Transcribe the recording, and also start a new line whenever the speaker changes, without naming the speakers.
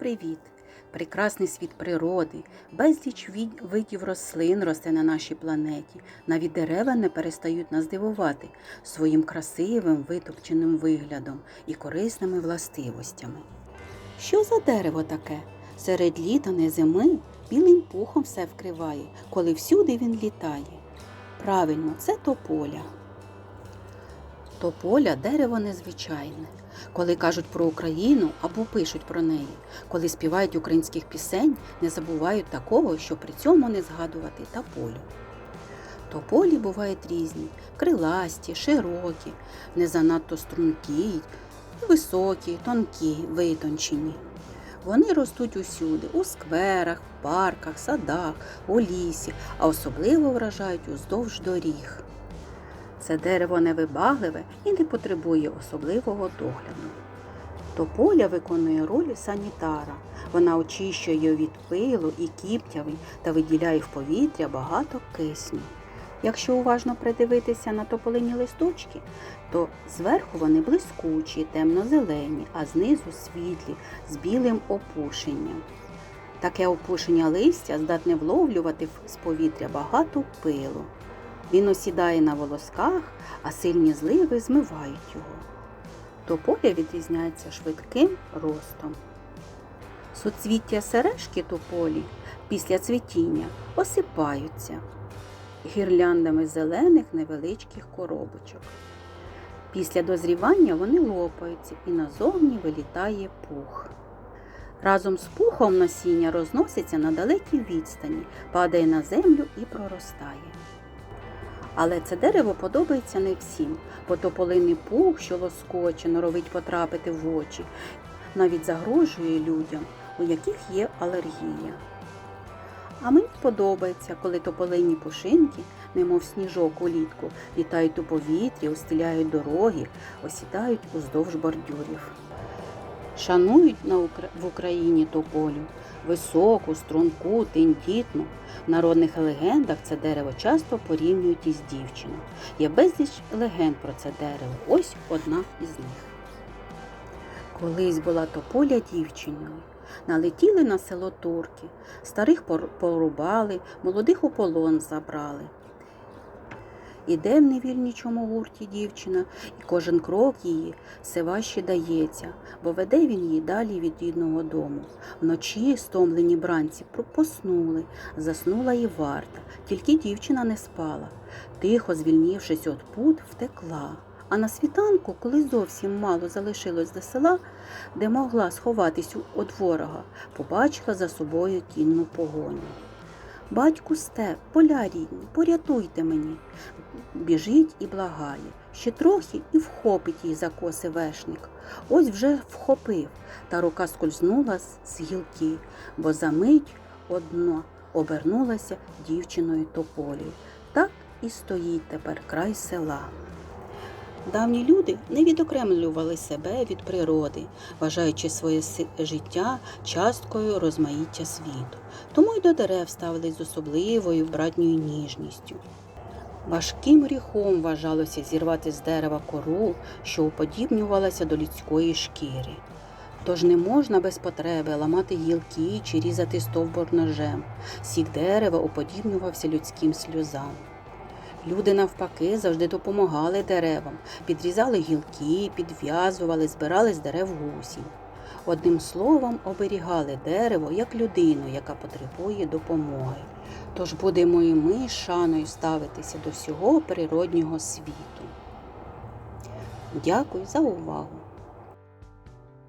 привіт! Прекрасний світ природи, безліч видів рослин росте на нашій планеті. Навіть дерева не перестають нас дивувати своїм красивим, витовченим виглядом і корисними властивостями. Що за дерево таке? Серед літа не зими білим пухом все вкриває, коли всюди він літає. Правильно, це тополя. Тополя дерево незвичайне. Коли кажуть про Україну або пишуть про неї, коли співають українських пісень, не забувають такого, що при цьому не згадувати тополю. Тополі бувають різні криласті, широкі, не занадто стрункі, високі, тонкі, витончені. Вони ростуть усюди у скверах, парках, садах, у лісі, а особливо вражають уздовж доріг. Це дерево невибагливе і не потребує особливого догляду. Тополя виконує роль санітара. Вона очищує від пилу і кіптяви та виділяє в повітря багато кисню. Якщо уважно придивитися на тополині листочки, то зверху вони блискучі, темно-зелені, а знизу світлі з білим опушенням. Таке опушення листя здатне вловлювати з повітря багато пилу. Він осідає на волосках, а сильні зливи змивають його. Тополя відрізняється швидким ростом. Суцвіття сережки тополі після цвітіння осипаються гірляндами зелених невеличких коробочок. Після дозрівання вони лопаються і назовні вилітає пух. Разом з пухом насіння розноситься на далекій відстані, падає на землю і проростає. Але це дерево подобається не всім, бо тополиний пух, що лоскоче, норовить потрапити в очі, навіть загрожує людям, у яких є алергія. А мені подобається, коли тополині пушинки, немов сніжок улітку, літають у повітрі, устеляють дороги, осідають уздовж бордюрів. Шанують на Укра- в Україні тополю високу, струнку, тендітну. В народних легендах це дерево часто порівнюють із дівчиною. Є безліч легенд про це дерево. Ось одна із них. Колись була тополя дівчиною. Налетіли на село турки, старих порубали, молодих у полон забрали. Іде в невільничому гурті дівчина, і кожен крок її все важче дається, бо веде він її далі від рідного дому. Вночі стомлені бранці поснули, заснула і варта, тільки дівчина не спала. Тихо, звільнившись від пут, втекла. А на світанку, коли зовсім мало залишилось до села, де могла сховатись від ворога, побачила за собою кінну погоню. Батьку степ, поля рідні, порятуйте мені. Біжить і благає. Ще трохи і вхопить її за коси вешник. Ось вже вхопив, та рука скользнула з- гілки, бо за мить одно обернулася дівчиною тополею. Так і стоїть тепер край села. Давні люди не відокремлювали себе від природи, вважаючи своє життя часткою розмаїття світу. Тому й до дерев ставились з особливою братньою ніжністю. Важким гріхом вважалося зірвати з дерева кору, що уподібнювалася до людської шкіри. Тож не можна без потреби ламати гілки чи різати стовбур ножем. Сік дерева уподібнювався людським сльозам. Люди навпаки завжди допомагали деревам, підрізали гілки, підв'язували, збирали з дерев гусінь. Одним словом, оберігали дерево як людину, яка потребує допомоги. Тож будемо і ми шаною ставитися до всього природнього світу. Дякую за увагу!